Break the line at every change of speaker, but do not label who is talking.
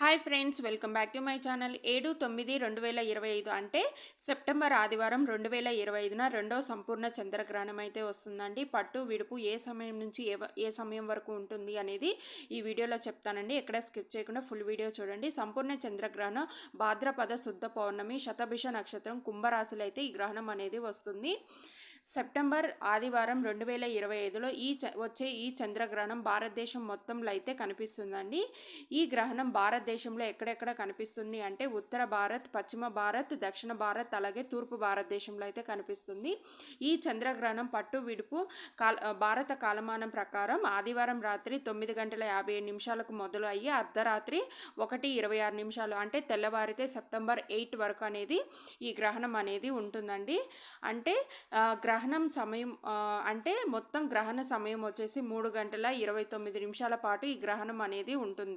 Hi friends welcome back to my channel ఏడు తొమ్మిది రెండు వేల ఇరవై ఐదు అంటే సెప్టెంబర్ ఆదివారం రెండు వేల ఇరవై ఐదున రెండో సంపూర్ణ చంద్రగ్రహణం అయితే వస్తుందండి. పట్టు విడుపు ఏ సమయం నుంచి ఏ ఏ సమయం వరకు ఉంటుంది అనేది ఈ వీడియోలో చెప్తానండి. ఎక్కడ స్కిప్ చేయకుండా ఫుల్ వీడియో చూడండి. సంపూర్ణ చంద్రగ్రహణం భాద్రపద శుద్ధ పౌర్ణమి శతభిష నక్షత్రం కుంభరాశులు అయితే ఈ గ్రహణం అనేది వస్తుంది. సెప్టెంబర్ ఆదివారం రెండు వేల ఇరవై ఐదులో ఈ వచ్చే ఈ చంద్రగ్రహణం భారతదేశం మొత్తంలో అయితే కనిపిస్తుందండి. ఈ గ్రహణం భారతదేశంలో ఎక్కడెక్కడ కనిపిస్తుంది అంటే ఉత్తర భారత్ పశ్చిమ భారత్ దక్షిణ భారత్ అలాగే తూర్పు భారతదేశంలో అయితే కనిపిస్తుంది. ఈ చంద్రగ్రహణం పట్టు విడుపు కాల భారత కాలమానం ప్రకారం ఆదివారం రాత్రి తొమ్మిది గంటల యాభై ఏడు నిమిషాలకు మొదలు అయ్యి అర్ధరాత్రి ఒకటి ఇరవై ఆరు నిమిషాలు అంటే తెల్లవారితే సెప్టెంబర్ ఎయిట్ వరకు అనేది ఈ గ్రహణం అనేది ఉంటుందండి. అంటే గ్రహణం సమయం అంటే మొత్తం గ్రహణ సమయం వచ్చేసి మూడు గంటల ఇరవై తొమ్మిది నిమిషాల పాటు ఈ గ్రహణం అనేది ఉంటుంది.